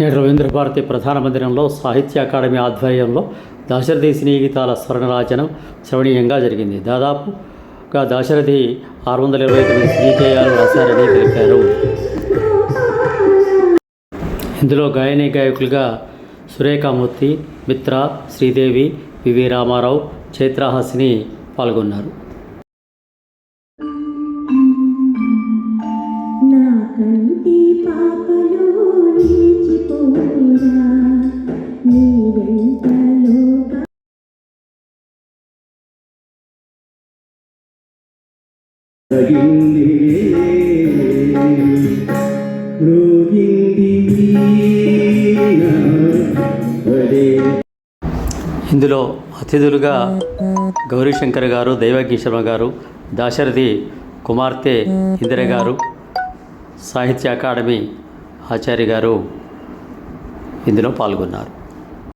నేడు రవీంద్ర భారతి ప్రధాన మందిరంలో సాహిత్య అకాడమీ ఆధ్వర్యంలో దాశరథి స్నేహితాల గీతాల స్వర్ణరాచనం శ్రవణీయంగా జరిగింది. దాదాపుగా దాశరథి ఆరు వందల ఇరవై తొమ్మిది సినీ రాశారని తెలిపారు. ఇందులో గాయని గాయకులుగా సురేఖామూర్తి మిత్ర శ్రీదేవి వివి రామారావు చైత్రహాసిని పాల్గొన్నారు. నా కంటి తగింది ఇందులో అతిథులుగా గౌరీశంకర్ గారు దైవకీ శర్మ గారు దాశరథి కుమార్తె ఇందిర గారు సాహిత్య అకాడమీ ఆచార్య గారు ఇందులో పాల్గొన్నారు.